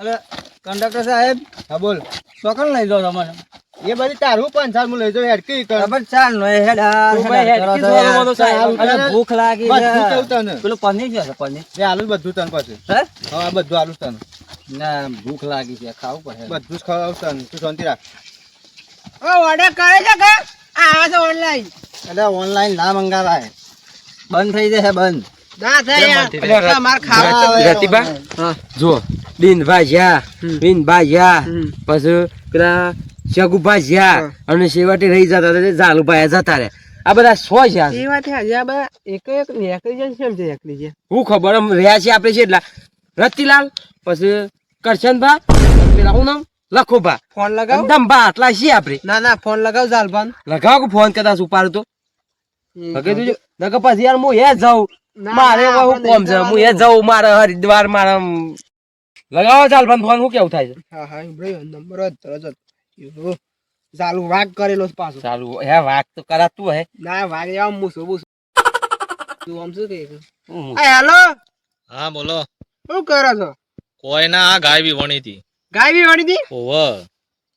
અરે કંડક્ટર સાહેબ. હા બોલ. ચોકન લઈ જાઓ તમને એ બધી તારું પણ ચાલ હું લઈ જાઉં હેડકી કર. ખબર ચાલ નો હેડ. હેડ ભૂખ લાગી તને? પેલું પનીર છે પનીર. એ આલુ બધું તને પછી. હે? હા બધું આલુ તને. ના ભૂખ લાગી છે ખાવું પડે. બધું જ ખવડાવું તને. તું શાંતિ રાખ. ઓર્ડર કરે છે કે? આવે છે ઓનલાઈન એટલે ઓનલાઈન ના મંગાવાય. બંધ થઈ જશે બંધ. ના થાય યાર. એટલે રત- તમારે ખાવા હા, રતિબા? હા. જો બિન ભાજ્યા બિન ભાજ્યા પછી પેલા શગુ ભાજ્યા અને છેવટે રહી જતા હતા ઝાલુ ભાઈ જતા રહ્યા આ બધા સો છે એક એક નીકળી જાય હું ખબર રહ્યા છે આપણે છે એટલા રતિલાલ પછી કરશનભા પેલા હું નામ? ફોન લગાવ. દમભા આટલા છીએ આપણે. ના ના ફોન લગાવ જાલભાન લગાવ ફોન કદાચ ઉપાડતો તો? લગાવી દેજો. નકર પછી યાર હું એ જાઉં. મારે હું કોમ છે? હું એ જઉં મારે હરિદ્વાર મારે લગાવો ચાલ પણ ફોન શું કેવું થાય છે? હા હા ભાઈ નંબર જ તરત જ ચાલુ વાઘ કરેલો છે પાછો. ચાલુ હે વાઘ તો કરાતું હે. ના વાઘ એવા મૂસો બૂસો તું આમ શું કહે છે? હેલો. હા બોલો. શું કરો છો? કોઈ ના આ ગાય બી વણી હતી. ગાય બી વણી હતી? ઓવ.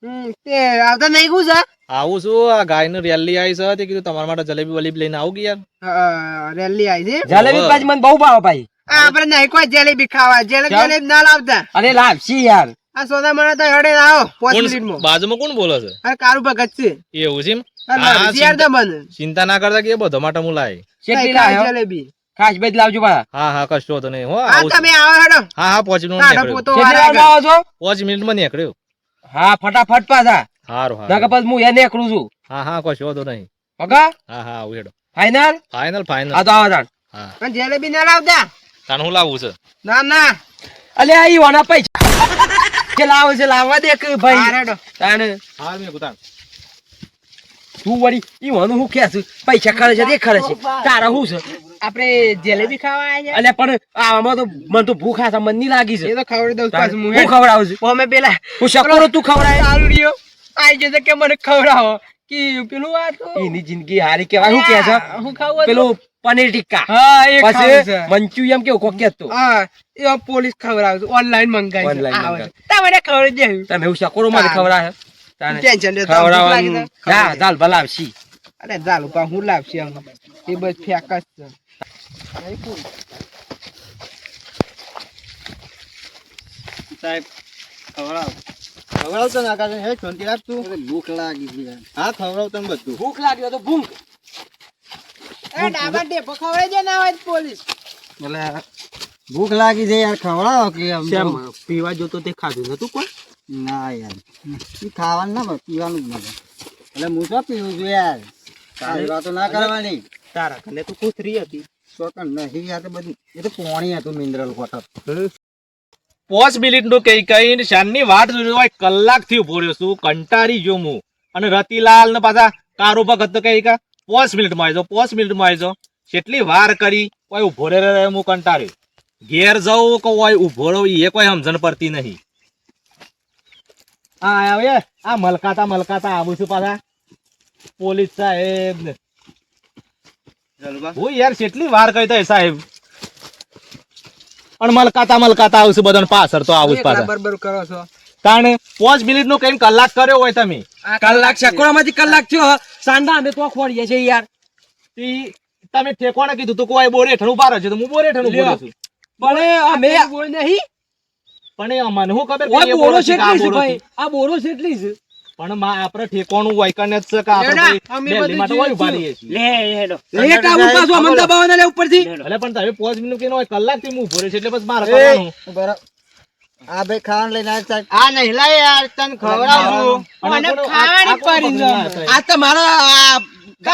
હમ તે આવતા નહીં ગું છે આવું શું આ ગાયનું રેલી આવી છે તે કીધું તમારા માટે જલેબી વલેબી લઈને આવું કે યાર? રેલી આવી છે? જલેબી પાછ મને બહુ ભાવ ભાઈ. આ આપણે નહીં કોઈ જલેબી ખાવા. જલેબી જલેબી ના લાવતા. અરે લાવશી યાર? આ સોદા મને તો હડે આવો પાંચ મિનિટમાં. બાજુમાં કોણ બોલે છે? અરે કારું ભગત છે. એવું છે તો ચિંતા ના કરતા કે એ બધો માટે હું લાય કેટલી નહીં જલેબી? ખાસ બેજ લાવજો બા હા હા કશો તો નહીં હો હા તમે આવો હેડો. હા હા પાંચ મિનિટ નીકળ્યો. કેટલી વાળા આવો છો? પાંચ મિનિટમાં નીકળ્યો. હા ફટાફટ પાછા. હારું હા પછી હું એને નીકળું છું. હા હા કોઈ શોધો નહીં. પગા હા હા ઉડો ફાઇનલ ફાઇનલ ફાઇનલ આ તો આવો તાણ. હા. પણ જલેબી ના લાવતા? તાણ હું લાવું છે? ના ના. અલે આ ઈ વાના પૈસા. કે લાવે છે લાવવા દે કે હા ભાઈ હેડો તાણ. હા મે કુતાણ તું વળી ઈ વાનું હું કે છે? પૈસા ખરે છે તે ખરે છે. તારા શું છે? આપણે જલેબી ખાવા આવ્યા અલે પણ આમાં તો મને તો ભૂખ આ મન નહીં લાગી છે. એ તો ખવડાવ દઉં તાણ પાછું હું હું ખવડાવું છું? અમે પેલા હું શકરો તું ખવડાય રહ્યો. આઈ જશે કે મને ખવડાવો. કે પેલું આ તો એની જિંદગી હારી કેવાય હું કે છે? હું ખાવું પેલું પનીર ટિક્કા. હા એ ખાવું પછી છે. મંચુરિયમ કેવું કોક કેતો હા એ પોલીસ ખવડાવે છે. ઓનલાઈન મંગાવી મંગાવે. તમને ખવડાવી દેવું તમે હું શકરો મને ખવડાવે? ટેન્શન લે ખવડાવવાનું હા ચાલ ભલા અરે ચાલુ પા હું લાવશે આમ. એ બસ ફેંક જ છે. સાહેબ ખવડાવ. ખવડાવ ના આકાશ હે શાંતિ રાખ ભૂખ લાગી છે હા ખવડાવ બધું. ભૂખ લાગી તો ભૂખ એ ડાબા ડે ખવડાવી દે ના હોય પોલીસ. એટલે ભૂખ લાગી છે યાર ખવડાવો કે તો- પીવા જોતો તે ખાધું નતું કોઈ? ના યાર એ ખાવાનું ના મળે, પીવાનું જ મળે એટલે હું શું પીવું છું યાર? તારી વાતો ના કરવાની. તારા કને તો કૂતરી હતી. ચોકન નહીં યાર બધું એ તો કોણી હતું મિનરલ વોટર. પાંચ મિનિટનું કઈ કઈ શાનની વાટ જોઈ હોય કલાકથી ઊભો રહ્યો છું કંટાળી ગયો હું. અને રતિલાલ ને પાછા કાર ભગત તો કઈ કા પાંચ મિનિટમાં આવજો પાંચ મિનિટમાં આવજો કેટલી વાર કરી કોઈ ઊભો રે રે હું કંટાળ્યો. ઘેર જવું કે હોય ઊભો રહું એ કોઈ સમજણ પડતી નહીં. હા આવે આ મલકાતા મલકાતા આવું છું પાછા. પોલીસ સાહેબ હું યાર કેટલી વાર કરી દે સાહેબ અને મલકાતા મલકાતા આવશે બધાને પાછળ તો આવું જ પાછા બરાબર કરો છો. કારણ પાંચ મિનિટનું કઈ કલાક કર્યો હોય તમે? કલાક શકરોમાંથી કલાક થયો? સાંડા અમે તો ખોડીએ છીએ યાર. તમે ઠેકોણે કીધું તું કોઈ બોરે ઠણું પારો છે તો હું બોરે ઠણું બોલું છું. પણ અમે બોલ નહીં. પણ અમને મને શું ખબર આ બોરો છે આ બોરો છે. ભાઈ? આ બોરો છેટલી છે? પણ માં આપણે ઠેકોણું વાયકણ જ છે કે આપણે દિલ્હી માં તો વાયુ ઊભા છીએ. રહીએ છીએ. લેટ આવું પાછો અમને દબાવવાના લે ઉપરથી. એટલે પણ તમે પાંચ મિનિટ કેનો હોય કલાકથી હું ઊભો રહ્યો છું એટલે બસ મારે કરવાનું બરાબર આ ભાઈ ખાવાનું લઈને આ સાહેબ. આ નહીં લાય યાર તને ખવડાવું. મને ખાવાની પડી આ તમારા આ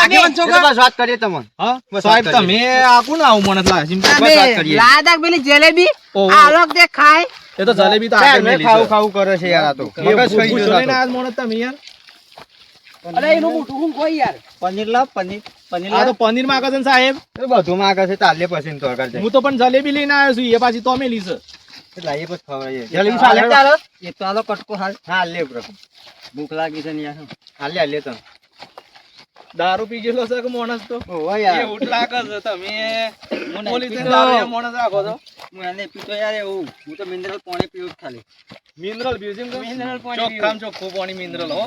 આગેવાન એ તો મારો બસ વાત કરીએ તમને. હા? બસ સાહેબ વાત કરીએ. તમે આ કોણ આવું મને લાગે વાત કરીએ. લાદા પેલી જલેબી. આ લોક તે ખાય. એ તો જલેબી તો આગળ મેં મેલી ખાવું ખાવું કરે છે યાર આ તો. એ મગજ ખાઈ ગયો આ આજ મોણસ તમે યાર. અરે એનું મોટું હું કોઈ યાર? પનીર લાવ પનીર પનીર આ તો પનીર માંગે છે ને સાહેબ? એ બધું માંગે છે તાલે પછી તો કરજે હું તો પણ જલેબી લઈને આવ્યો છું એ પાછી તો મેલી છે એટલે એ પછી ખવડાવીએ. જલેબી સાલે ચાલો. એ તો આલો કટકો હાલ. હા લે બ્રો. ભૂખ લાગી છે ને યાર. હાલે હાલે તો દારૂ પી ગયેલો છે કે માણસ તો? યાર. એવું જ તમે. દારૂ માણસ રાખો છો. હું એને પીતો યાર એવું. હું તો મિનરલ પાણી પીવું જ ખાલી. મિનરલ મ્યુઝિયમ મિનરલ પાણી ચોખ્ખામ ચોખ્ખું પાણી મિનરલ હો.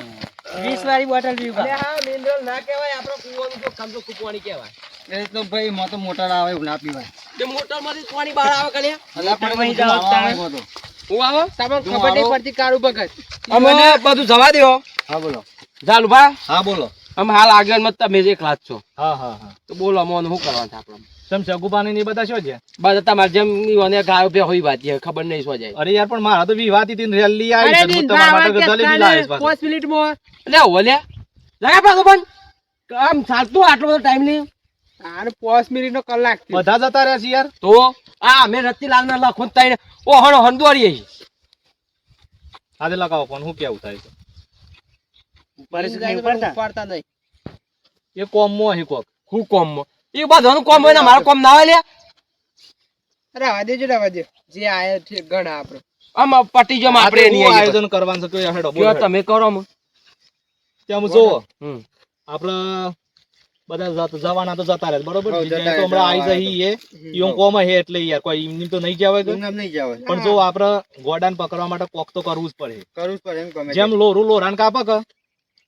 વીસ વાળી બોટલ પીવું અરે હા મિનરલ ના કહેવાય આપણો કૂવાનું ચોખ્ખામ ચોખ્ખું પાણી કહેવાય. એ તો ભાઈ મો તો મોટર આવે એવું ના પીવાય. તે મોટરમાંથી પાણી બહાર આવે કલ્યા અલા પણ હું જોવા આવે મો તો. હું આવો? તમને ખબર નહીં. પડતી કાળું ભગત અમે બધું જવા દેવો હા બોલો. જાલુભા હા બોલો. અમે હાલ આગળ મત તમે જે ક્લાસ છો. હા હા હા. તો બોલો મોન શું કરવાનું છે આપણે? તમ સગુબાની ને બધા શું છે? બસ તમારે જેમ ઈઓને ગાયો બે હોય વાત છે ખબર નહીં શું જાય. અરે યાર પણ મારા તો વિવાહથી રેલી આવી અરે છે. તમારા માટે જલેબી લાવીશ ને. પાંચ મિનિટમાં. લે ઓલે લગા પાછો પણ આમ ચાલતું આટલો બધો ટાઈમ નહીં. આને પાંચ મિનિટનો કલાક બધા જતા રહ્યા છે યાર. તો આ અમે રતિલાલ ના લખો તઈ ઓ હણો હંદવારી આજે લગાવો પણ હું કેવું થાય છે? ઉપાડતા? નહીં. એ કોમમાં અહીં કોક. હું કોમ એ બધાનું કોમ હોય ને મારો કોમ ના હોય લે દેજો રહેવા દે જે આયા છે ગણ આપણો આમ પટી જમ આપણે આપણે આયોજન કરવાનું છે હેડો બોલો તમે કરો મ. જોવો. હમ. આપણે બધા જવાના તો જતા રહે બરોબર? તો હમણાં આવી કોમ હે એટલે યાર કોઈ એમની તો નહીં જવાય નહીં જવાય. પણ જો આપણે ગોડાન પકડવા માટે કોક તો કરવું જ પડે. કરવું જ પડે જેમ લોરું લોરાન કાપક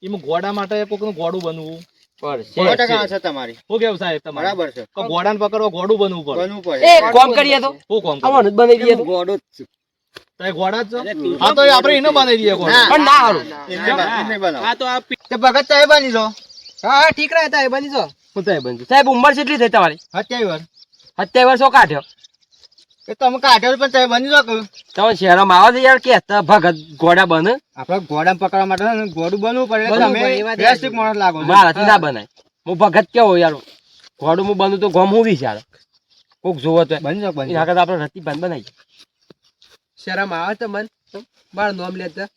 એમ ઘોડા માટે કોકનું ઘોડું બનવું. પર સો છે. ટકા છે તમારી. શું કેવું સાહેબ તમારે? બરાબર છે. કે ગોડાને પકડવા ગોડું બનવું પડે. બનવું પડે. એ કોમ કરીએ તો. શું કોમ આવવાનું જ બનાવી દઈએ તો. ગોડો જ છે. તો એ ગોડા જ છો? હા તો એ આપણે એને બનાવી દઈએ ગોડા. પણ ના હારું. એમને બના- એમને બનાવો. હા તો આ પી- તે ભગત ચાય બની જો હા હા ઠીક રહેતા બની સાહેબ સાહેબ ઉંમર કેટલી થઈ તમારી? સત્યાવીસ વર્ષ. સત્યાવીસ વર્ષો કાઢ્યો. એ તમે કાઢ્યો પણ ચાય બની જો તમે શહેરમાં આવો છો યાર કે ભગત ઘોડા બને. આપણે ઘોડા પકડવા માટે છે ઘોડું બનવું પડે. તમે પડે, એ વાત વ્યવસ્થિત માણસ લાગો મારાથી ના બનાય હું ભગત કેવો યાર? ઘોડું હું બનું તો ગમ હું વિચાર? કોક જોવો તો. બની જાઓ, બની આગળ આપણે રતી બંધ બનાવી શરમ આવે તો મન. બાર નોમ લેતા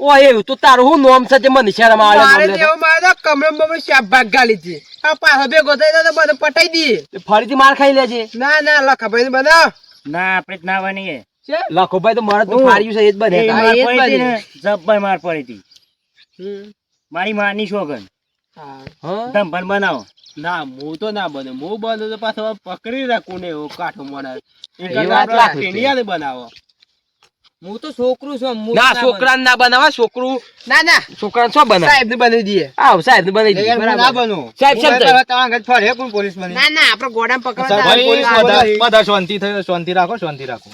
ઓ એવું તો તારું હું નોમ છે? તે મને શરમ આવે મારે એવું મારે તો કમરમ બમરમ શાક ભાગ ગાલી છે. આ પાછો ભેગો થઈ જાય તો બધું પટાઈ દઈએ ફરીથી માર ખાઈ લેજે. ના ના લખા ભાઈ બનાવ. ના આપણે જ ના બનીએ છે? લખો ભાઈ તો મારે તો માર્યું છે એ જ બને. એ માર પડી હતી જબ્બર માર પડી હતી. મારી માની શોગન. હા. હા? બનાવો. ના હું તો ના બને. હું બને તો પાછો પકડી રાખું ને એવો કાઠો મળે એ વાત લાખી છે. બનાવો. હું તો છોકરું છું ના છોકરા ના બનાવા છોકરું ના ના. છોકરા શું બનાવ સાહેબ ને બનાવી દઈએ. આવ સાહેબ ને બનાવી એ યાર દીધી. હું ના બનો. સાહેબ, સાહેબ, તમારા ઘરે ફરે કોણ પોલીસ બની? ના ના આપણે ગોડામ પકડવા પોલીસ બધા શાંતિ થયો શાંતિ રાખો શાંતિ રાખો.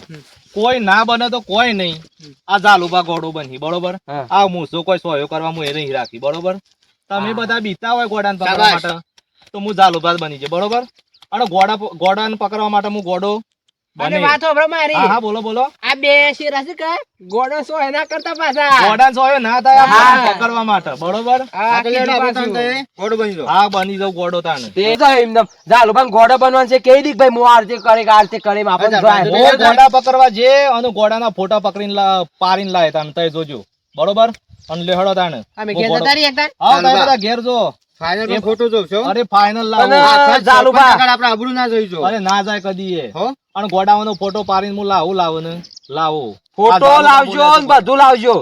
કોઈ ના બને તો કોઈ નહીં. આ જાલુબા ગોડો બની બરોબર? હા. આ મૂસો કોઈ સોયો કરવા હું એ નહીં રાખી બરોબર? તમે બધા બીતા હોય ગોડાન પકડવા માટે તો હું જાલુબા જ બની જાય બરોબર? અને ગોડા ગોડાને પકડવા માટે હું ગોડો અને વાત હોભળો મારી હા હા બોલો બોલો. આ બે શેરા છે કે? ગોડો સો એના કરતા પાછા. ગોડન સો ના થાય પકડવા માટે. બરોબર? હા, ઘોડું બની જાઓ. હા બની જાવ ગોડો તાને. તે તો એમનેમ ચાલો પણ ગોડો બનવાનું છે કઈ દીક ભાઈ હું આ કરે કે આ કરે આપણે જોય. ગોડા પકડવા જે અને ગોડાના ફોટા પકડીને પારીને પાડીને લાય તાને તય જોજો. બરોબર? અને લેહડો તાને. અમે ઘેર ગોડો- જતા રહીએ એકવાર. હા તમે ઘેર જો. ફાઇનલ ફોટો જોઉં અરે ફાઇનલ લાવો. ચાલુ આપણે આબરૂ ના જોઈજો અરે ના જાય કદી એ. હો? અને ગોડાવાનો ફોટો પાડીને હું લાવું લાવો. ને લાવો ફોટો લાવજો ને બધું લાવજો.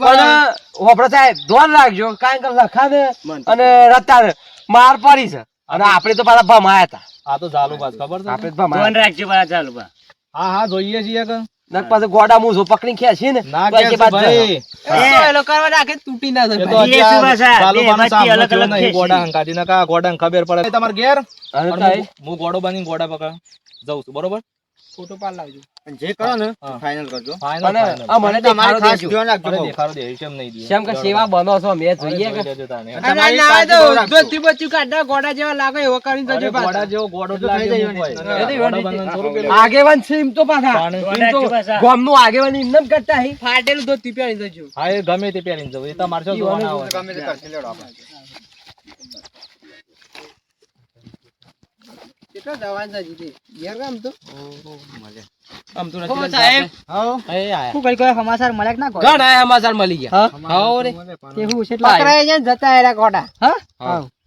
પણ. હોભળો સાહેબ ધ્યાન રાખજો. કારણ કે લખાને અને રતાને માર પડી છે. અને આપણે તો પાછા ભમાયા હતા. આ તો ચાલુ બાદ ખબર છે આપણે ભમાયા ધોન રાખજો પાછા ચાલુ બા. હા હા જોઈએ છીએ કે. નક પાછું ગોડા ને ના કે ભાઈ. એ કરવા રાખે તૂટી ના જાય તો વચ્ચે સામનો અલગ અલગ છે. ગોડા હંકારી નકા ગોડાને ખબર પડે. તમારે ઘેર? હું ગોડો બની ગોડા પકડ. જઉં છું બરોબર? ફોટો પાડ લાવજો અને જે કરો ને. ફાઇનલ કરજો ફાઇનલ અને આ મને તમારે ખાસ ધ્યાન રાખજો દેખાડો દે કેમ નહીં દે કેમ કે સેવા બનો છો મે જોઈએ કે તમારી ના તો જો. ધોતી બચ્ચું કાઢો ગોડા જેવા લાગે એવો કરીને જજો ગોડા જેવો ગોડો તો થઈ લાગે જાય હું કોઈ. ને. ગોડા બનવાનું થોડું પેલું. આગેવાન છે એમ તો પાછા. એમ તો ગોમનું આગેવાન એમને નમ કરતા હી. ફાટેલું તી પહેરી જજો હા એ ગમે તે પહેરીને જવું એ તમારે શું જોવાના આવે ગમે તે કરશે, લેડો આપણે. કેટલા જવાન છે જીતી ઘેર ગામ તો. આમ તો નથી સાહેબ. હાઓ. એ કઈ સમાચાર મળ્યા ના કોઈ? ઘણા સમાચાર મળી ગયા. હાઓ રે. કેવું છે પકડાય છે જતા એરા ગોડા હા?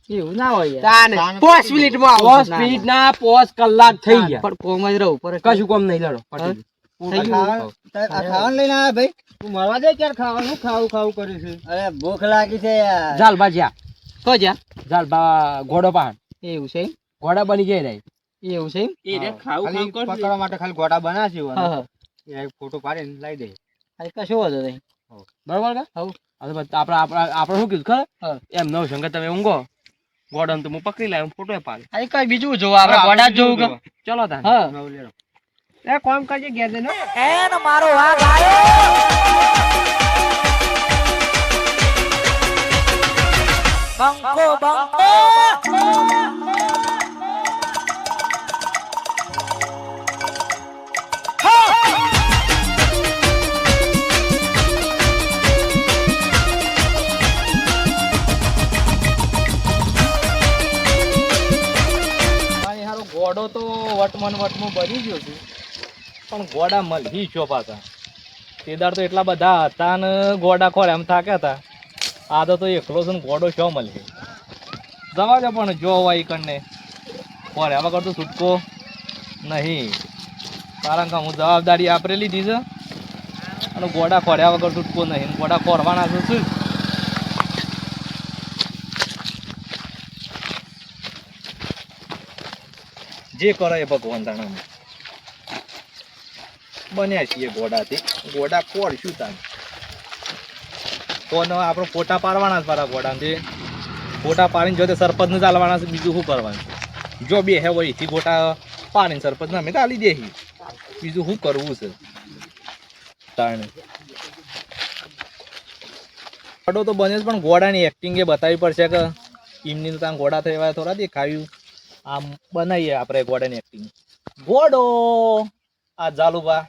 એવું ના હોય તાને તાને પાંચ મિનિટમાં પોસ મિનિટ ના પોસ કલાક થઈ ગયા. પણ કોમ જ રહું પર કશું કોમ નહીં લડો. પટી ખાવાનું- લઈને ભાઈ? તું મળવા દે ક્યારે ખાવાનું? ખાવું ખાવું કર્યું છે. અરે ભૂખ લાગી છે યાર. જાલબા જ્યાં. તો જા જાલબા ઘોડો પહાડ. એવું છે ઘોડા બની ગયા રે. એવું છે એ રે ખાવું ખાવું કરશે. પકડવા માટે ખાલી ગોટા બનાવશે એવું. હા, હા. એક ફોટો પાડીને લાવી દે. આ કશું વાંધો નહીં. બરોબર કે? હઉ. હવે પછી આપણે આપણે આપણે શું કીધું ખબર? એમ નવ શંકર તમે ઊંઘો. ગોડન તો હું પકડી લાવ્યો ફોટો પાડ. આ કઈ બીજું જોવા આપણે ગોડા જોવું કે? ચલો તા હા. નવ લેરો. એ કોમ કરજે ઘેર જઈને બંકો ભાઈ વટમન વટમાં બની ગયો છું. પણ ગોડા મળી છો પાછા. તેદાર તો એટલા બધા હતા ને ગોડા ખોરે એમ થાક્યા હતા. આ તો તો એકલો છે ને ગોડો શો મળશે જવા દે પણ જો હોય કણને ખોરે વગર તો છૂટકો નહીં. કારણ કે હું જવાબદારી આપરે લીધી છે. અને ગોડા ખોર્યા વગર છૂટકો નહીં. ગોડા ખોરવાના છે શું? જે કરે એ ભગવાન તાણામાં બન્યા છીએ ઘોડાથી. ઘોડા કોડ શું તાને તો ન આપણે ફોટા પાડવાના જ મારા ઘોડાથી. ફોટા પાડીને જો તે સરપંચને ચાલવાના છે, બીજું શું કરવાનું? જો બે હે એથી ફોટા પાડીને સરપંચને અમે ચાલી દે બીજું શું કરવું છે? તાણે. ઘોડો તો બને પણ ઘોડાની એક્ટિંગ એ બતાવવી પડશે કે, એમની તો ત્યાં ઘોડા થયા થોડા દેખાયું. આમ બનાવીએ આપણે ઘોડાની એક્ટિંગ ગોડો! આ જાલુબા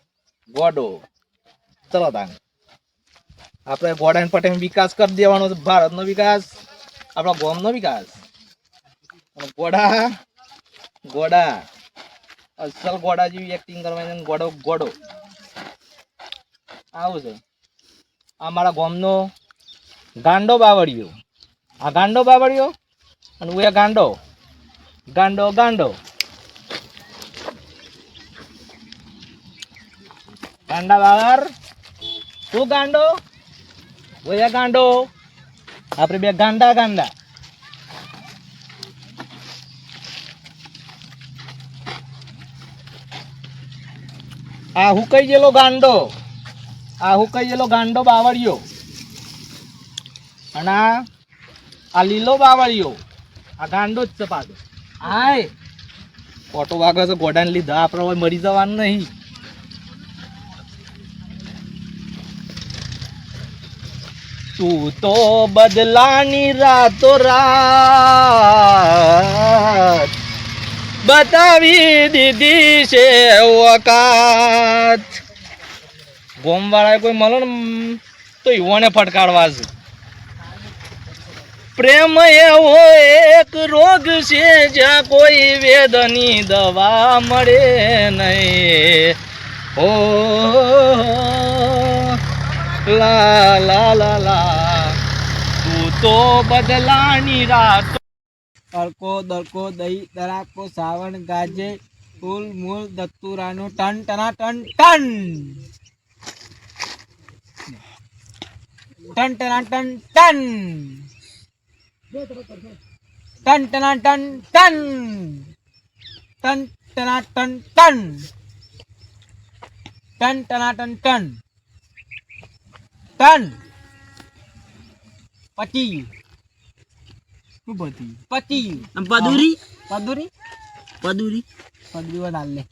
ગોડો. ચલો તાન. આપણે ઘોડાને પટેલ વિકાસ કરી દેવાનો છે, ભારતનો વિકાસ, આપણા ગામનો વિકાસ. ગોડા ગોડા. અસલ ગોડા જેવી એક્ટિંગ કરવાની ગોડો ઘોડો આવું છે. આ મારા ગોમનો ગાંડો બાવળિયો. આ ગાંડો બાવળિયો? અને ઉયા ગાંડો? ગાંડો ગાંડો. ગાંડા બાવર તું ગાંડો? ઓયા ગાંડો. આપણે બે ગાંડા ગાંડા. આ હુકાઈ ગયેલો ગાંડો? આ હુકાઈ ગયેલો ગાંડો બાવળિયો. અને આ લીલો બાવળિયો. આ ગાંડો જ છે હાય. ઓટો વાગે છે, ગોડાને લીધા. આપણે હવે મરી જવાનું નહીં. તું તો બદલાની રાતો રાત બતાવી દીધી છે વકાત ગોમ કોઈ મળો ને, તો યુવાને ફટકારવા છે. પ્રેમ એવો એક રોગ છે, જ્યાં કોઈ વેદની દવા મળે નહીં. ઓ, લા લા લા લા. તું તો બદલાની રાત. તડકો, દડકો, દહી, દરાકો, સાવણ, ગાજે, ફૂલ, મૂળ, દત્તુરાનું ટન, ટના, ટન ટન. ટન, ટના, ટન ટન. ટન ટના ટન ટન. ટન ટના ટન ટન. ટન ટના ટન ટન. ટન. પચી. શું પતી પચી. પદુરી? પદુરી? પદુરી? પદુરી વધારે લે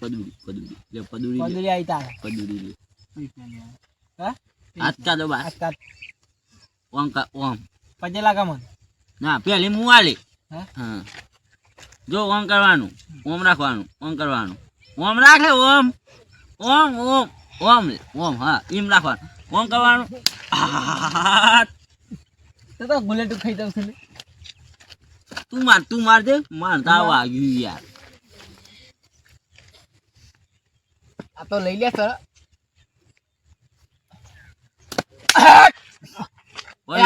પદુરી પદુરી. લે પદુરી પદુરી આવી તારે પદુરી લે. હા? હાથ દો બા. આજકા ઓમ કા ઓમ. પજે લાગા મન. ના પેલી મુવાલી આલી. હા? જો ઓમ કરવાનું ઓમ રાખવાનું ઓમ કરવાનું. ઓમ રાખે ઓમ. ઓમ ઓમ ઓમ. ઓમ હા ઈમ રાખવાનું. ઓમ કરવાનું. તો તો બુલેટ ખાઈ જાવ છે તું માર તું માર દે માર તાવ વાગ્યું યાર આ તો લઈ લે સર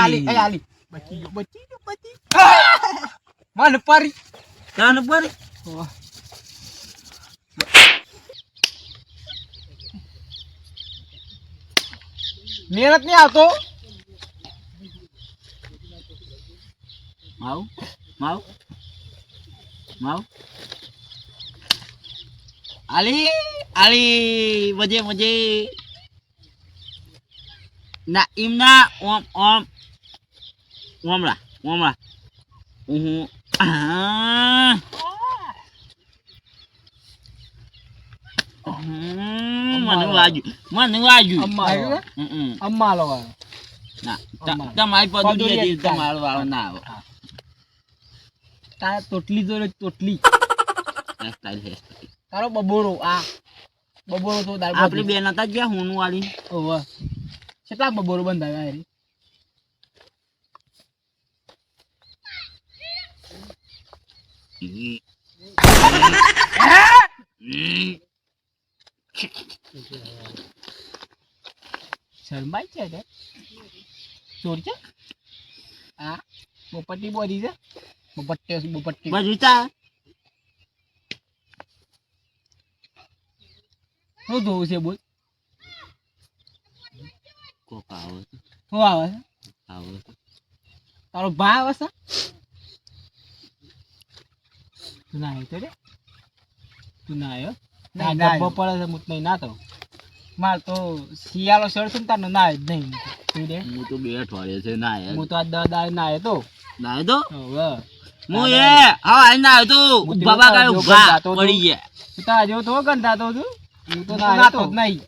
આલી આલી બચી ગયો બચી ગયો બચી મન પરી કાન પર મહેનત નહીં આવતો માવ માવ માવ આલી આલી વજે વજે ના ઇમના ઓમ ઓમ ઓમરા ઓમરા હું મને વાગ્યું મને વાગ્યું અમારો વાળો. ના તમારી પદુડી. તમારો વાળો ના આવે તારા તોટલી જોડે તોટલી હેરસ્ટાઈલ. તારો બબોરો આ બબોરો તો આપણે બે નતા ગયા હું વાળી ઓવા કેટલા બબોરો બંધાવ્યા શરમાય છે ને ચોર છે હા બોપટ્ટી બોરી છે બોપટ્ટી બોપટ્ટી બધું તા શું જોવું છે બોલ કોક આવે છે, શું આવે છે? આવે છે. તારો ભા આવે છે? તું ના આવ્યો તો રે તું ના આવ્યો ના ગબ્બો પડે છે મુત નહીં ના તો માર તો શિયાળો શરત ને તારનો ના આવ્યો જ નહીં. તું રે હું તો બે અઠવાડિયે છે ના હું તો આ દસ દાડે ના આવ્યો તો? ના તો હું એ હા આઈ ના આવ્યો તો બાબા તો ઊભા પડી ગયા. તું તારા જેવો તો ગંધાતો છું હું તો ના આવ્યો જ નહીં.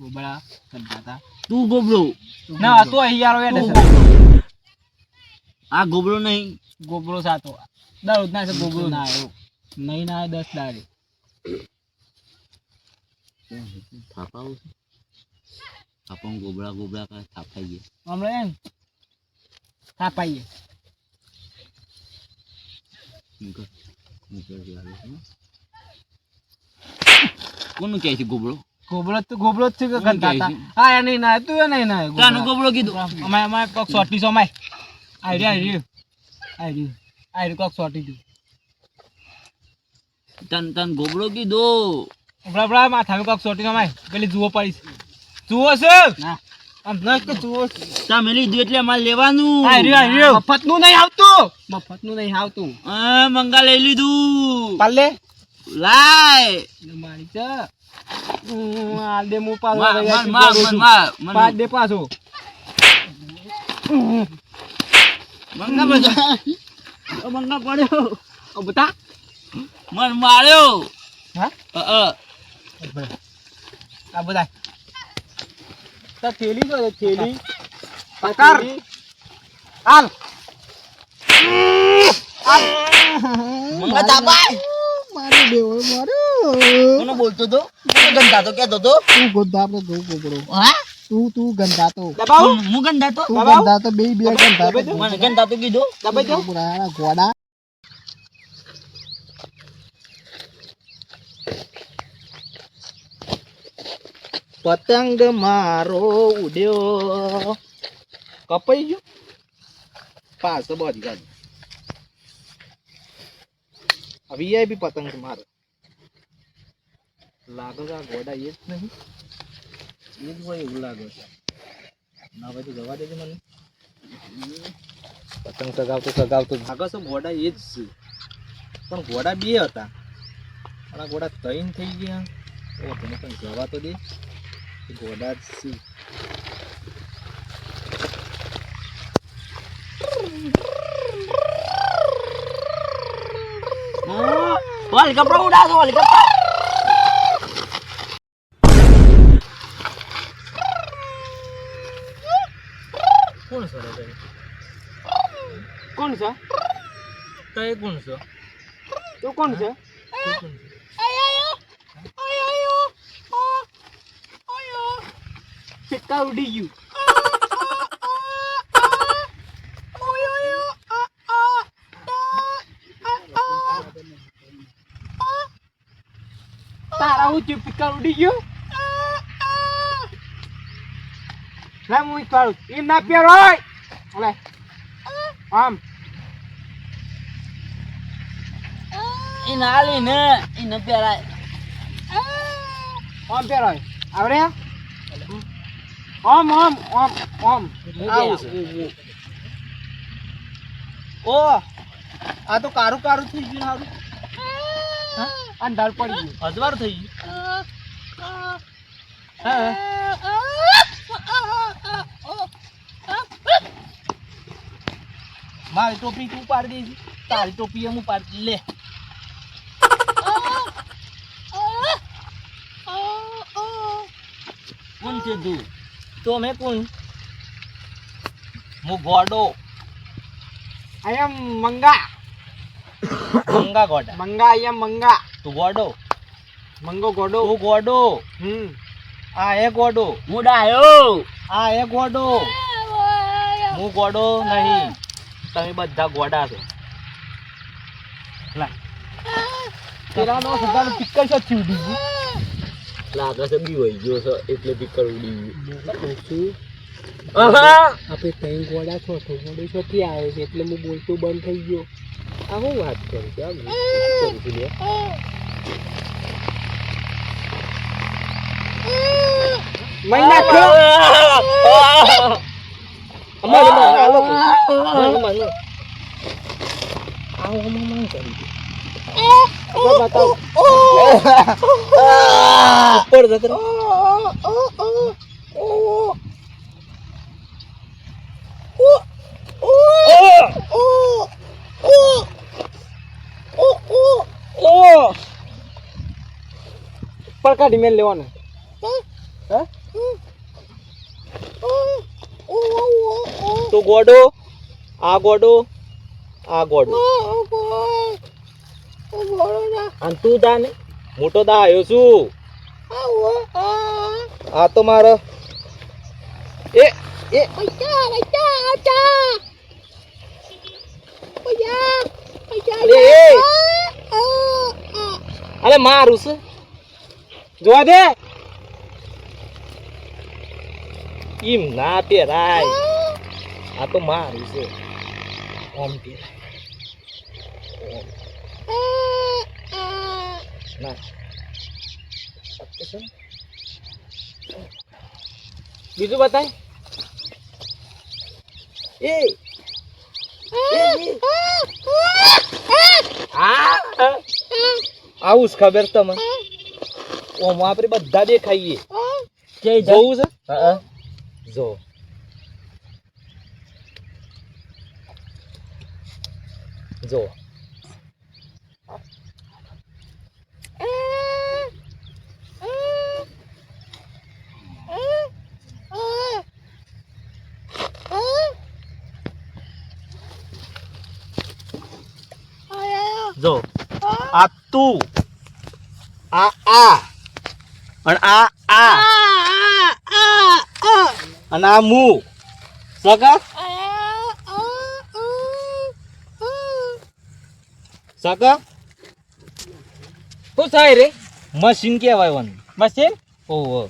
ગોબડા ગંધાતા. તું ના તો એટલે તું આ ગોબરો નહીં. ગોબરો સાતો. દરરોજ ના છે ગોગળો ના આવ્યો નહીં ના આવ્યો દસ દાડે થાપાવું છે? થાપા ગોબરા ગોબળા કા થાપાઈ ગયા. હમણાં એમ? હા પાઈએ મૂકો. મૂકો જે આવે છે. કોનું કહે છે ગોબળો ગોબળો તો ગોબળો જ છે કે છે? હા એ નહીં ના તું એ નહીં ના ગોબળો કીધું. અમારે અમાય કોક સોટી સો અમાય આઈ રહ્યું આઈ રહ્યું આઈ રહ્યું કોક સોટી તું તન તન ગોબરો કીધો. બરા બરા માથા કોક સોટી પેલી જુઓ પડીશ જુઓ છે? ના. આમ ન જુઓ તમે લીધું એટલે અમારે લેવાનું. નું નહીં આવતું. મફતનું નહીં આવતું. હા, મંગા લઈ લીધું. પાલે. લાય. મારી છે. આ દે હું પાછો માર માર માર માર માર દે પાછો. મંગા બધા ઓ મંગા પડ્યો. ઓ બતા મન માર્યો. હા? અ, અ. આ બધા. તા થેલી તો થેલી. પકડ. હાલ. મંગા તાપાય મારી દેવો મારું કોનો બોલતો તો? ગંધા તો કહેતો તો. તું ગોધા આપણે ગો ગોબડો હા? તું તું? ગંધાતો દબાવ. હું ગંધા તો. ગંધાતો બે બે ગંધાતો મને ગંધા તો કીધું. દબાઈ દો ગોબરા ગોડા. પતંગ મારો ઉડ્યો. કપાઈ ગયો? પાછો બધી ગાડી વીઆઈપી પતંગ મારો. લાગે ગોડા એ જ નહીં. એ જ હોય એવું લાગે છે. ના ભાઈ જવા દેજો મને. પતંગ સગાવતો સગાવતો લાગે છે ઘોડા એ જ છે. પણ ઘોડા બે હતા. પણ આ ઘોડા તૈન થઈ ગયા. ઓ તને પણ જવા તો દે. ઘોડા જ છે. વાલ કપડો ઉડાડો વાલ કપડો કોણ છે રે ભાઈ? કોણ છે તો એ કોણ છો? તું કોણ છે? સિક્કા ઉડી ગયું. તારા હું ચૂપ સિક્કા ઉડી ગયું? લે હું કાઢું એ ના પહેરો આમ. એને આલી ને એને પહેરાય. આમ પહેરો આવડે આમ ઓમ આવું છે. ઓ આ તો કારું કારું થઈ ગયું હારું. અંધાર પડી ગયું. અજવાર થઈ ગયું. મારી ટોપી તું પાડી દઈશ તારી ટોપી હું પાડી લે. છે તું. મેં કોણ? હું ગોડો. આઈ એમ મંગા મંગા ગોડા. મંગા આઈ એમ મંગા તું ગોડો. મંગો ગોડો. હું ગોડો. હમ. આ એ ગોડો. હું ડાયો. આ એ ગોડો. હું ગોડો નહીં. તમે બધા ગોડા છો. તેરા નો સદાનું પિક્કર છે ચૂડી ગયું લાગે બી હોય ગયો છે એટલે પીકર ઉડી ગયું આપણે ત્રણ ગોડા છો તો છો છોથી આવે છે એટલે હું બોલતું બંધ થઈ ગયો. આ હું વાત કરું છું આ કરું છું મહિના ખો અમારે આલો મને મને આવો મને મને કરી દે ઉપર જતો રહો. પર કાઢી મેલ લેવાનો તું ગોડો આ ગોડો આ ગોડો અને તું તાને મોટો દા આવ્યો છું. આ. તો મારો. એ એ. અરે મારું છે. જોવા દે. ઈમ ના પહેરાય. આ તો મારું છે. ઓમ પહેરાય ઓમ. ના બીજું બતાય એ આવું ખબર તમે ઓમ આપણે બધા દેખાઈએ જોવું છે જો જો જો આ તું આ આ અને આ આ અને આ મુ. સગા સગા શું થાય રે? મશીન કહેવાય વન મશીન? ઓહો.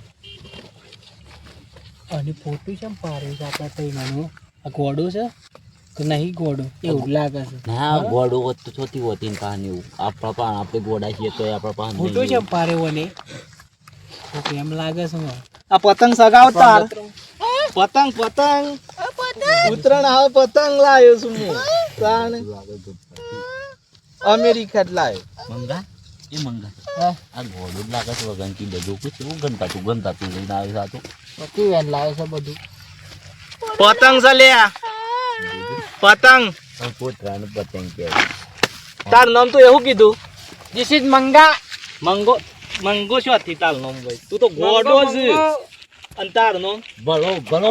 અને ફોટો છે પારે છે આપણા તઈ નાનો આ ઘોડો છે? નહીં ઘોડો એવું લાગે છે. ના ગોડો હોત તો છોતી હોતી ને પાન એવું. આપણા પાન આપણે ગોડા છીએ તો આપણા પાન મોટું છે પારે ઓને? એમ લાગે છે મને. આ પતંગ સગાવતા પતંગ. પતંગ ઉત્તરાયણ આવે પતંગ. લાવ્યો છું હું. તાણ. અમેરિકા જ લાવ્યો મંગા? એ મંગા. આ ગોડો લાગે છે વગન કી બધું. કેવું ગંતા તું ગંતા તું લઈને આવ્યો છે આ તો? પતિ લાવે છે બધું. પતંગ છે લે પતંગ. પોતરાનું પતંગ કહેવાય તાર નામ તો એવું કીધું. This is મંગા. મંગો મંગો શું હતી તાર નામ ભાઈ. તું તો ગોડો જ. અને તાર નામ? ભલો ભલો.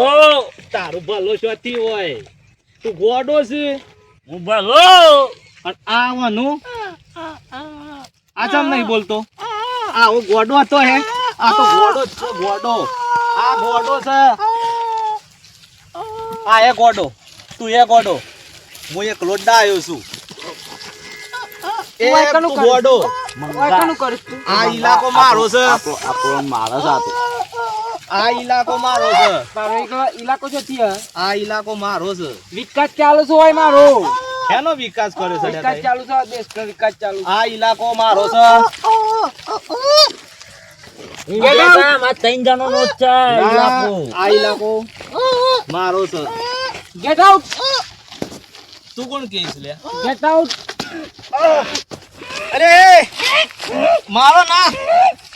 તારું ભલો શું હતી હોય. તું ગોડો છે હું ભલો. અને આ આ ચમ નહીં બોલતો? આ હું ગોડો હતો હે. આ તો ગોડો છે ગોડો. આ ગોડો છે. આ એ ગોડો. તું એ ગોડો હું એક લોડા આવ્યો છું. એ તું આ કનું તું કરું? ગોડો ઓય કનું કરીશ તું. આ ઇલાકો મારો છે. આપણો આપણો માણસ આ ઇલાકો મારો છે. તારો ઇલાકો છે ત્યાં. આ ઇલાકો મારો છે. વિકાસ ચાલુ છે હોય મારો? શેનો વિકાસ કર્યો છે વિકાસ ચાલુ છે દેશ વિકાસ ચાલુ આ ઇલાકો મારો છે. ત્રણ જણો નો છે આ ઇલાકો મારો છે. ગેટ આઉટ તું કોણ કેસ લે ગેટ આઉટ અરે મારો ના!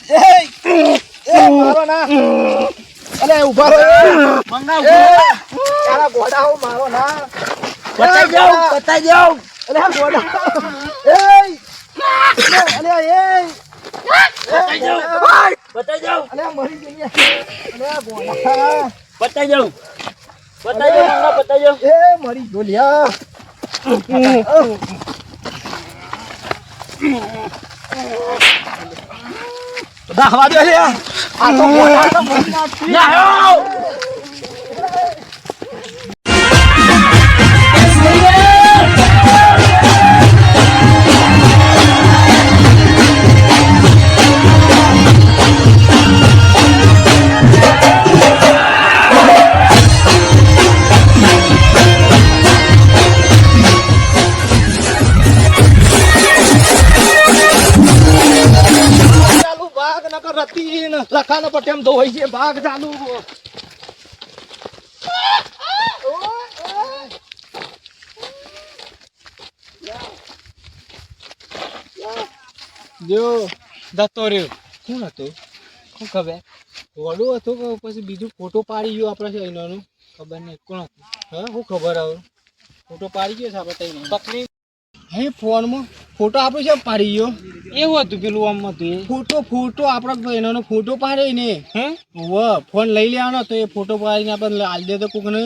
એ મારો ના! અરે ઊભા રહો. મંગાવ તારા ગોડા હો મારો ના. બતાઈ જાઉં બતાઈ જાઉં અરે ગોડા એ અરે એ. બતાઈ જાઉં બતાઈ જાઉં અરે મરી ગઈ અરે ગોડા બતાઈ જાઉં બતાજો બતાઈ જાઉં એ મારી ગોલિયા. લ્યા. દાખવા દે આ તો મોટા તો મરી ને પટેમ ધોઈ છે? ભાગ ચાલુ. જો જતો રહ્યો. કોણ હતું? શું ખબર? ઘોડું હતું પછી બીજું ફોટો પાડી ગયો આપણે છે એનાનું ખબર નહીં. કોણ હતું? હા, શું ખબર હવે? ફોટો પાડી ગયો છે આપણે તકલીફ હે ફોનમાં ફોટો આપણે છે પાડી ગયો. એવું હતું પેલું આમ હતું ફોટો ફોટો આપણે એનો ફોટો પાડે ને હે? વ ફોન લઈ લેવાનો તો એ ફોટો પાડીને આપણે હાલ દે તો કોકને.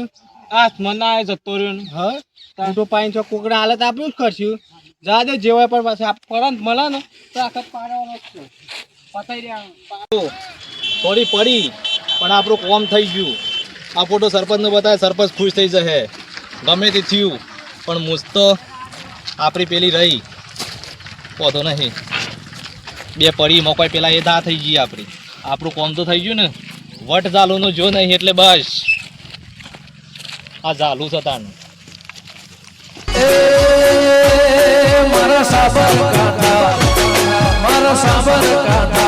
આ મને આ જતો રહ્યો ને. હા? ફોટો પાડીને છો કોકને હાલત આપ્યું જ કરશું. જા દે જેવાય પણ પાછા પરત મળે ને તો આખત પાડવાનો છે. પતાઈ રહ્યા થોડી પડી પણ આપણું કોમ થઈ ગયું. આ ફોટો સરપંચને બતાવે સરપંચ ખુશ થઈ જશે. ગમે તે થયું પણ મુજ તો આપણી પેલી રહી. પોધો નહીં. બે પડી મોકાઈ પેલા એ દા થઈ ગઈ આપણી. આપણું કોમ તો થઈ ગયું ને. વટ ઝાલુનું જો નહીં એટલે બસ. આ ઝાલુ થતા તાનું. મારા સાબર કાતા મારા સાબર કાતા